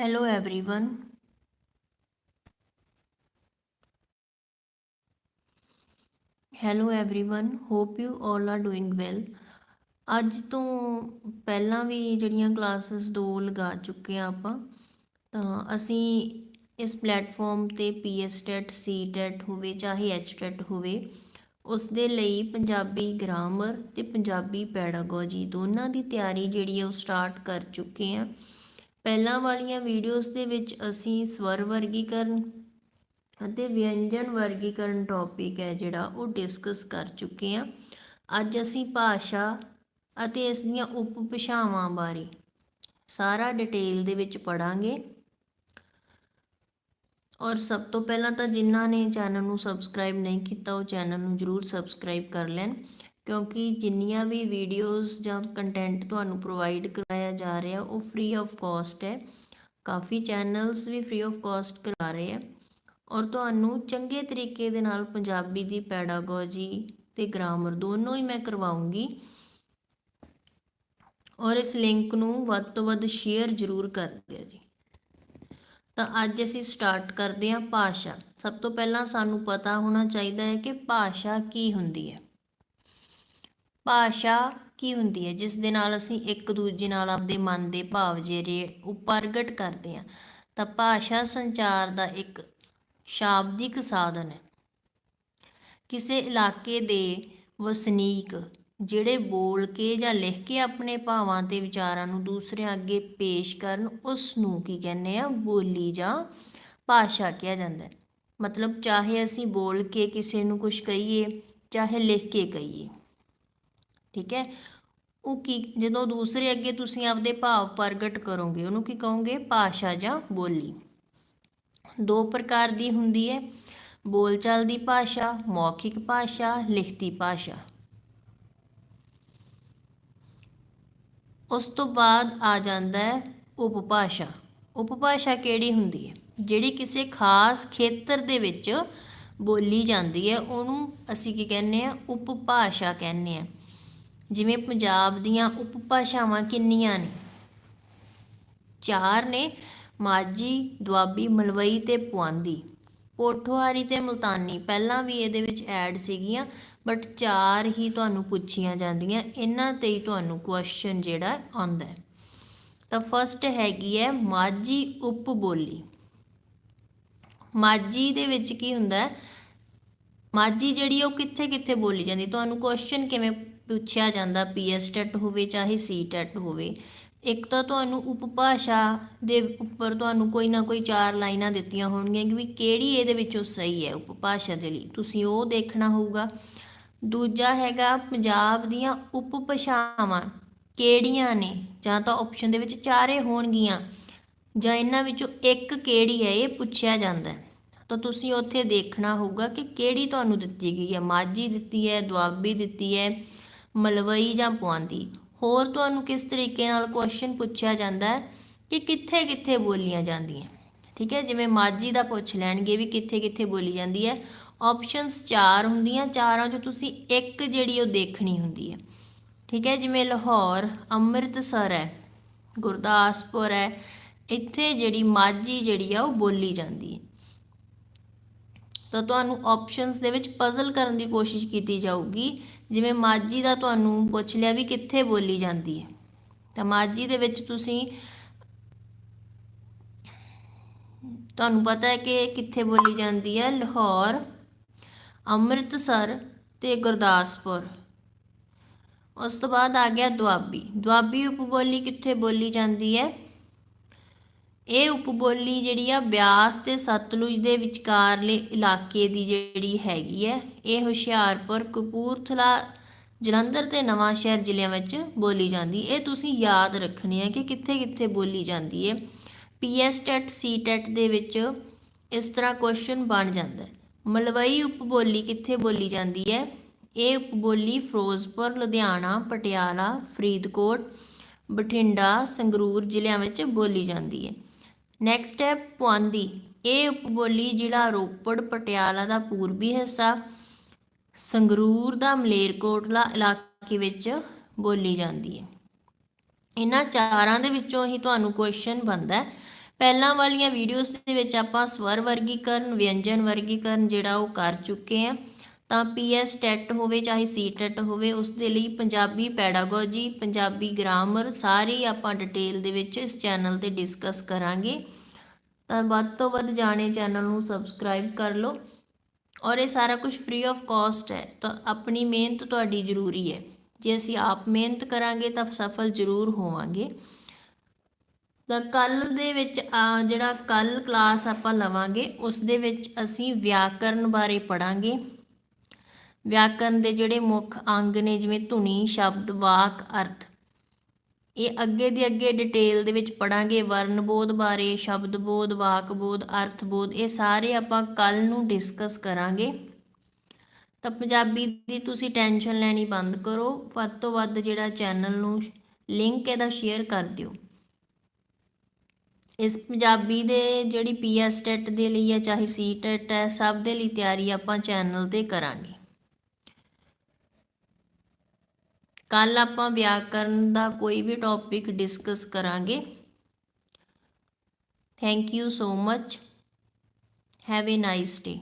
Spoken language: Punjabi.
Hello, everyone. Hello, everyone. Hope you all are doing well. ਅੱਜ ਤੋਂ ਪਹਿਲਾਂ ਵੀ ਜਿਹੜੀਆਂ ਕਲਾਸਸ ਦੋ ਲਗਾ ਚੁੱਕੇ ਆ ਆਪਾਂ, ਤਾਂ ਅਸੀਂ ਇਸ ਪਲੇਟਫਾਰਮ ਤੇ ਪੀਐਸਟੈਟ ਸੀਟੈਟ ਹੋਵੇ, ਚਾਹੇ ਐਚਟੈਟ ਹੋਵੇ, ਉਸ ਦੇ ਲਈ ਪੰਜਾਬੀ ਗ੍ਰਾਮਰ ਤੇ ਪੰਜਾਬੀ ਪੈਡਾਗੋਜੀ ਦੋਨਾਂ ਦੀ ਤਿਆਰੀ ਜਿਹੜੀ ਹੈ ਉਹ ਸਟਾਰਟ ਕਰ ਚੁੱਕੇ ਆ ਪਹਿਲਾਂ ਵਾਲੀਆਂ ਵੀਡੀਓਜ਼ ਦੇ ਵਿੱਚ ਅਸੀਂ ਸਵਰ ਵਰਗੀਕਰਨ ਅਤੇ ਵਿਅੰਜਨ ਵਰਗੀਕਰਨ ਟੌਪਿਕ ਹੈ ਜਿਹੜਾ ਉਹ ਡਿਸਕਸ ਕਰ ਚੁੱਕੇ ਆ ਅੱਜ ਅਸੀਂ ਭਾਸ਼ਾ ਅਤੇ ਇਸ ਦੀਆਂ ਉਪਭਾਸ਼ਾਵਾਂ ਬਾਰੇ ਸਾਰਾ ਡਿਟੇਲ ਦੇ ਵਿੱਚ ਪੜਾਂਗੇ ਔਰ ਸਭ ਤੋਂ ਪਹਿਲਾਂ ਤਾਂ ਜਿਨ੍ਹਾਂ ਨੇ ਚੈਨਲ ਨੂੰ ਸਬਸਕ੍ਰਾਈਬ ਨਹੀਂ ਕੀਤਾ, ਉਹ ਚੈਨਲ ਨੂੰ ਜਰੂਰ ਸਬਸਕ੍ਰਾਈਬ ਕਰ ਲੈਣ। ਕਿਉਂਕਿ ਜਿੰਨੀਆਂ ਵੀ ਵੀਡੀਓਜ਼ ਜਾਂ ਕੰਟੈਂਟ ਤੁਹਾਨੂੰ ਪ੍ਰੋਵਾਈਡ ਕਰਾਇਆ ਜਾ ਰਿਹਾ, ਉਹ ਫ੍ਰੀ ਆਫ ਕਾਸਟ ਹੈ। ਕਾਫੀ ਚੈਨਲਸ ਵੀ ਫ੍ਰੀ ਆਫ ਕਾਸਟ ਕਰਾ ਰਹੇ ਆ ਔਰ ਤੁਹਾਨੂੰ ਚੰਗੇ ਤਰੀਕੇ ਦੇ ਨਾਲ ਪੰਜਾਬੀ ਦੀ ਪੈਡਾਗੋਜੀ ਤੇ ਗ੍ਰਾਮਰ ਦੋਨੋਂ ਹੀ ਮੈਂ ਕਰਵਾਉਂਗੀ। ਔਰ ਇਸ ਲਿੰਕ ਨੂੰ ਵੱਧ ਤੋਂ ਵੱਧ ਸ਼ੇਅਰ ਜ਼ਰੂਰ ਕਰ ਦਿਓ ਜੀ। ਤਾਂ ਅੱਜ ਅਸੀਂ ਸਟਾਰਟ ਕਰਦੇ ਹਾਂ ਭਾਸ਼ਾ। ਸਭ ਤੋਂ ਪਹਿਲਾਂ ਸਾਨੂੰ ਪਤਾ ਹੋਣਾ ਚਾਹੀਦਾ ਹੈ ਕਿ ਭਾਸ਼ਾ ਕੀ ਹੁੰਦੀ ਹੈ। ਭਾਸ਼ਾ ਕੀ ਹੁੰਦੀ ਹੈ? ਜਿਸ ਦੇ ਨਾਲ ਅਸੀਂ ਇੱਕ ਦੂਜੇ ਨਾਲ ਆਪਦੇ ਮਨ ਦੇ ਭਾਵ ਜਿਹੜੇ ਉਹ ਪ੍ਰਗਟ ਕਰਦੇ ਹਾਂ। ਤਾਂ ਭਾਸ਼ਾ ਸੰਚਾਰ ਦਾ ਇੱਕ ਸ਼ਾਬਦਿਕ ਸਾਧਨ ਹੈ। ਕਿਸੇ ਇਲਾਕੇ ਦੇ ਵਸਨੀਕ ਜਿਹੜੇ ਬੋਲ ਕੇ ਜਾਂ ਲਿਖ ਕੇ ਆਪਣੇ ਭਾਵਾਂ ਤੇ ਵਿਚਾਰਾਂ ਨੂੰ ਦੂਸਰਿਆਂ ਅੱਗੇ ਪੇਸ਼ ਕਰਨ, ਉਸ ਨੂੰ ਕੀ ਕਹਿੰਦੇ ਆ ਬੋਲੀ ਜਾਂ ਭਾਸ਼ਾ ਕਿਹਾ ਜਾਂਦਾ ਹੈ। ਮਤਲਬ ਚਾਹੇ ਅਸੀਂ ਬੋਲ ਕੇ ਕਿਸੇ ਨੂੰ ਕੁਝ ਕਹੀਏ, ਚਾਹੇ ਲਿਖ ਕੇ ਕਹੀਏ। ਠੀਕ ਹੈ? ਉਹ ਕੀ, ਜਦੋਂ ਦੂਸਰੇ ਅੱਗੇ ਤੁਸੀਂ ਆਪਦੇ ਭਾਵ ਪ੍ਰਗਟ ਕਰੋਗੇ, ਉਹਨੂੰ ਕੀ ਕਹੋਗੇ? ਭਾਸ਼ਾ ਜਾਂ ਬੋਲੀ। ਦੋ ਪ੍ਰਕਾਰ ਦੀ ਹੁੰਦੀ ਹੈ। ਬੋਲਚਾਲ ਦੀ ਭਾਸ਼ਾ, ਮੌਖਿਕ ਭਾਸ਼ਾ, ਲਿਖਤੀ ਭਾਸ਼ਾ। ਉਸ ਤੋਂ ਬਾਅਦ ਆ ਜਾਂਦਾ ਹੈ ਉਪਭਾਸ਼ਾ। ਉਪਭਾਸ਼ਾ ਕਿਹੜੀ ਹੁੰਦੀ ਹੈ? ਜਿਹੜੀ ਕਿਸੇ ਖਾਸ ਖੇਤਰ ਦੇ ਵਿੱਚ ਬੋਲੀ ਜਾਂਦੀ ਹੈ, ਉਹਨੂੰ ਅਸੀਂ ਕੀ ਕਹਿੰਦੇ ਆ ਉਪਭਾਸ਼ਾ ਕਹਿੰਦੇ ਆ ਜਿਵੇਂ ਪੰਜਾਬ ਦੀਆਂ ਉਪਭਾਸ਼ਾਵਾਂ ਕਿੰਨੀਆਂ ਨੇ? ਚਾਰ ਨੇ, ਮਾਝੀ, ਦੁਆਬੀ, ਮਲਵਈ ਤੇ ਪੁਆਂਦੀ। ਪੋਠੋਹਾਰੀ ਤੇ ਮੁਲਤਾਨੀ, ਪਹਿਲਾਂ ਵੀ ਇਹਦੇ ਵਿੱਚ ਐਡ ਸੀਗੀਆਂ ਬਟ ਚਾਰ ਹੀ ਤੁਹਾਨੂੰ ਪੁੱਛੀਆਂ ਜਾਂਦੀਆਂ, ਇਹਨਾਂ ਤੇ ਹੀ ਤੁਹਾਨੂੰ ਕੁਐਸਚਨ ਜਿਹੜਾ ਆਉਂਦਾ ਤਾਂ ਫਸਟ ਹੈਗੀ ਹੈ ਮਾਝੀ ਉਪ ਬੋਲੀ। ਮਾਝੀ ਦੇ ਵਿੱਚ ਕੀ ਹੁੰਦਾ ਹੈ? ਮਾਝੀ ਜਿਹੜੀ ਉਹ ਕਿੱਥੇ ਕਿੱਥੇ ਬੋਲੀ ਜਾਂਦੀ? ਤੁਹਾਨੂੰ ਕੁਐਸਚਨ ਕਿਵੇਂ ਪੁੱਛਿਆ ਜਾਂਦਾ ਪੀਐਸ ਟੈਟ ਹੋਵੇ ਚਾਹੇ ਸੀ ਟੈਟ ਹੋਵੇ। ਇੱਕ ਤਾਂ ਤੁਹਾਨੂੰ ਉਪਭਾਸ਼ਾ ਦੇ ਉੱਪਰ ਤੁਹਾਨੂੰ ਕੋਈ ਨਾ ਕੋਈ ਚਾਰ ਲਾਈਨਾਂ ਦਿੱਤੀਆਂ ਹੋਣਗੀਆਂ ਕਿ ਵੀ ਕਿਹੜੀ ਇਹਦੇ ਵਿੱਚੋਂ ਸਹੀ ਹੈ ਉਪਭਾਸ਼ਾ ਦੇ ਲਈ। ਤੁਸੀਂ ਉਹ ਦੇਖਣਾ ਹੋਊਗਾ। ਦੂਜਾ ਹੈਗਾ ਪੰਜਾਬ ਦੀਆਂ ਉਪਭਾਸ਼ਾਵਾਂ ਕਿਹੜੀਆਂ ਨੇ? ਜਾਂ ਤਾਂ ਆਪਸ਼ਨ ਦੇ ਵਿੱਚ ਚਾਰੇ ਹੋਣਗੀਆਂ। ਜਾਂ ਇਹਨਾਂ ਵਿੱਚੋਂ ਇੱਕ ਕਿਹੜੀ ਹੈ ਇਹ ਪੁੱਛਿਆ ਜਾਂਦਾ ਹੈ। ਤਾਂ ਤੁਸੀਂ ਉੱਥੇ ਦੇਖਣਾ ਹੋਊਗਾ ਕਿ ਕਿਹੜੀ ਤੁਹਾਨੂੰ ਦਿੱਤੀ ਗਈ ਹੈ। ਮਾਝੀ ਦਿੱਤੀ ਹੈ, ਦੁਆਬੀ ਦਿੱਤੀ ਹੈ ਮਲਵਈ ਜਾਂ ਪੁਆਂਦੀ। ਹੋਰ ਤੁਹਾਨੂੰ ਕਿਸ ਤਰੀਕੇ ਨਾਲ ਕੁਐਸਚਨ ਪੁੱਛਿਆ ਜਾਂਦਾ ਹੈ ਕਿ ਕਿੱਥੇ ਕਿੱਥੇ ਬੋਲੀਆਂ ਜਾਂਦੀਆਂ? ਠੀਕ ਹੈ, ਜਿਵੇਂ ਮਾਝੀ ਦਾ ਪੁੱਛ ਲੈਣਗੇ ਵੀ ਕਿੱਥੇ ਕਿੱਥੇ ਬੋਲੀ ਜਾਂਦੀ ਹੈ। ਆਪਸ਼ਨਸ ਚਾਰ ਹੁੰਦੀਆਂ, ਚਾਰਾਂ ਚੋਂ ਤੁਸੀਂ ਇੱਕ ਜਿਹੜੀ ਉਹ ਦੇਖਣੀ ਹੁੰਦੀ ਹੈ। ਠੀਕ ਹੈ, ਜਿਵੇਂ ਲਾਹੌਰ, ਅੰਮ੍ਰਿਤਸਰ ਹੈ, ਗੁਰਦਾਸਪੁਰ ਹੈ, ਇੱਥੇ ਜਿਹੜੀ ਮਾਝੀ ਜਿਹੜੀ ਆ ਉਹ ਬੋਲੀ ਜਾਂਦੀ ਹੈ। ਤਾਂ ਤੁਹਾਨੂੰ ਆਪਸ਼ਨਸ ਦੇ ਵਿੱਚ ਪਜ਼ਲ ਕਰਨ ਦੀ ਕੋਸ਼ਿਸ਼ ਕੀਤੀ ਜਾਊਗੀ। ਜਿਵੇਂ ਮਾਝੀ ਦਾ ਤੁਹਾਨੂੰ ਪੁੱਛ ਲਿਆ ਵੀ ਕਿੱਥੇ ਬੋਲੀ ਜਾਂਦੀ ਹੈ। ਤਾਂ ਮਾਝੀ ਦੇ ਵਿੱਚ ਤੁਸੀਂ ਤੁਹਾਨੂੰ ਪਤਾ ਹੈ ਕਿ ਕਿੱਥੇ ਬੋਲੀ ਜਾਂਦੀ ਹੈ। ਲਾਹੌਰ, ਅੰਮ੍ਰਿਤਸਰ ਤੇ ਗੁਰਦਾਸਪੁਰ। ਉਸ ਤੋਂ ਬਾਅਦ ਆ ਗਿਆ ਦੁਆਬੀ। ਦੁਆਬੀ ਉਪਬੋਲੀ ਕਿੱਥੇ ਬੋਲੀ ਜਾਂਦੀ ਹੈ? ਇਹ ਉਪਬੋਲੀ ਜਿਹੜੀ ਆ ਬਿਆਸ ਤੇ ਸਤਲੁਜ ਦੇ ਵਿਚਕਾਰਲੇ ਇਲਾਕੇ ਦੀ ਜਿਹੜੀ ਹੈਗੀ ਹੈ ਇਹ ਹੁਸ਼ਿਆਰਪੁਰ, ਕਪੂਰਥਲਾ, ਜਲੰਧਰ ਤੇ ਨਵਾਂ ਸ਼ਹਿਰ ਜ਼ਿਲ੍ਹਿਆਂ ਵਿੱਚ ਬੋਲੀ ਜਾਂਦੀ। ਇਹ ਤੁਸੀਂ ਯਾਦ ਰੱਖਣੀ ਹੈ ਕਿ ਕਿੱਥੇ ਕਿੱਥੇ ਬੋਲੀ ਜਾਂਦੀ ਹੈ ਪੀਐਸ ਟੈਟ ਸੀ ਟੈਟ ਦੇ ਵਿੱਚ ਇਸ ਤਰ੍ਹਾਂ ਕੁਐਸਚਨ ਬਣ ਜਾਂਦਾ ਹੈ ਮਲਵਈ ਉਪਬੋਲੀ ਕਿੱਥੇ ਬੋਲੀ ਜਾਂਦੀ ਹੈ ਇਹ ਉਪਬੋਲੀ ਫਿਰੋਜ਼ਪੁਰ, ਲੁਧਿਆਣਾ, ਪਟਿਆਲਾ, ਫਰੀਦਕੋਟ ਬਠਿੰਡਾ, ਸੰਗਰੂਰ ਜ਼ਿਲ੍ਹਿਆਂ ਵਿੱਚ ਬੋਲੀ ਜਾਂਦੀ ਹੈ। ਨੈਕਸਟ ਹੈ ਪੁਆਂਦੀ। ਇਹ ਉਪਬੋਲੀ ਜ਼ਿਲ੍ਹਾ ਰੋਪੜ, ਪਟਿਆਲਾ ਦਾ ਪੂਰਬੀ ਹਿੱਸਾ, ਸੰਗਰੂਰ ਦਾ ਮਲੇਰਕੋਟਲਾ ਇਲਾਕੇ ਵਿੱਚ ਬੋਲੀ ਜਾਂਦੀ ਹੈ। ਇਹਨਾਂ ਚਾਰਾਂ ਦੇ ਵਿੱਚੋਂ ਹੀ ਤੁਹਾਨੂੰ ਕੁਐਸਚਨ ਬਣਦਾ ਪਹਿਲਾਂ ਵਾਲੀਆਂ ਵੀਡੀਓਜ਼ ਦੇ ਵਿੱਚ ਆਪਾਂ ਸਵਰ ਵਰਗੀਕਰਨ, ਵਿਅੰਜਨ ਵਰਗੀਕਰਨ ਜਿਹੜਾ ਉਹ ਕਰ ਚੁੱਕੇ ਆ ਤਾਂ ਪੀਐਸ ਟੈਟ ਹੋਵੇ, ਚਾਹੇ ਸੀ ਟੈਟ ਹੋਵੇ ਉਸ ਦੇ ਲਈ ਪੰਜਾਬੀ ਪੈਡਾਗੋਜੀ, ਪੰਜਾਬੀ ਗ੍ਰਾਮਰ ਸਾਰੀ ਆਪਾਂ ਡਿਟੇਲ ਦੇ ਵਿੱਚ ਇਸ ਚੈਨਲ ਤੇ ਡਿਸਕਸ ਕਰਾਂਗੇ। ਤਾਂ ਵੱਧ ਤੋਂ ਵੱਧ ਜਾਣੇ ਚੈਨਲ ਨੂੰ ਸਬਸਕ੍ਰਾਈਬ ਕਰ ਲਓ। ਔਰ ਇਹ ਸਾਰਾ ਕੁਝ ਫ੍ਰੀ ਆਫ ਕਾਸਟ ਹੈ, ਤਾਂ ਆਪਣੀ ਮਿਹਨਤ ਤੁਹਾਡੀ ਜ਼ਰੂਰੀ ਹੈ। ਜੇ ਅਸੀਂ ਆਪ ਮਿਹਨਤ ਕਰਾਂਗੇ, ਤਾਂ ਸਫਲ ਜ਼ਰੂਰ ਹੋਵਾਂਗੇ। ਤਾਂ ਕੱਲ ਦੇ ਵਿੱਚ ਜਿਹੜਾ ਕੱਲ ਕਲਾਸ ਆਪਾਂ ਲਵਾਂਗੇ ਉਸ ਦੇ ਵਿੱਚ ਅਸੀਂ ਵਿਆਕਰਨ ਬਾਰੇ ਪੜਾਂਗੇ ਵਿਆਕਰਨ ਦੇ ਜਿਹੜੇ ਮੁੱਖ ਅੰਗ ਨੇ, ਜਿਵੇਂ ਧੁਨੀ, ਸ਼ਬਦ, ਵਾਕ, ਅਰਥ। ਇਹ ਅੱਗੇ ਦੀ ਅੱਗੇ ਡਿਟੇਲ ਦੇ ਵਿੱਚ ਪੜਾਂਗੇ ਵਰਨ ਬੋਧ ਬਾਰੇ, ਸ਼ਬਦ ਬੋਧ, ਵਾਕ ਬੋਧ, ਅਰਥ ਬੋਧ, ਇਹ ਸਾਰੇ ਆਪਾਂ ਕੱਲ ਨੂੰ ਡਿਸਕਸ ਕਰਾਂਗੇ। ਤਾਂ ਪੰਜਾਬੀ ਦੀ ਤੁਸੀਂ ਟੈਨਸ਼ਨ ਲੈਣੀ ਬੰਦ ਕਰੋ। ਵੱਧ ਤੋਂ ਵੱਧ ਜਿਹੜਾ ਚੈਨਲ ਨੂੰ ਲਿੰਕ ਇਹਦਾ ਸ਼ੇਅਰ ਕਰ ਦਿਓ। ਇਸ ਪੰਜਾਬੀ ਦੇ ਜਿਹੜੀ ਪੀਐਸ ਟੈਟ ਦੇ ਲਈ ਹੈ ਚਾਹੇ ਸੀ ਟੈਟ ਹੈ, ਸਭ ਦੇ ਲਈ ਤਿਆਰੀ ਆਪਾਂ ਚੈਨਲ ਤੇ ਕਰਾਂਗੇ। ਕੱਲ ਆਪਾਂ ਵਿਆਕਰਨ ਦਾ ਕੋਈ ਵੀ ਟੌਪਿਕ ਡਿਸਕਸ ਕਰਾਂਗੇ। Thank you so much have a nice day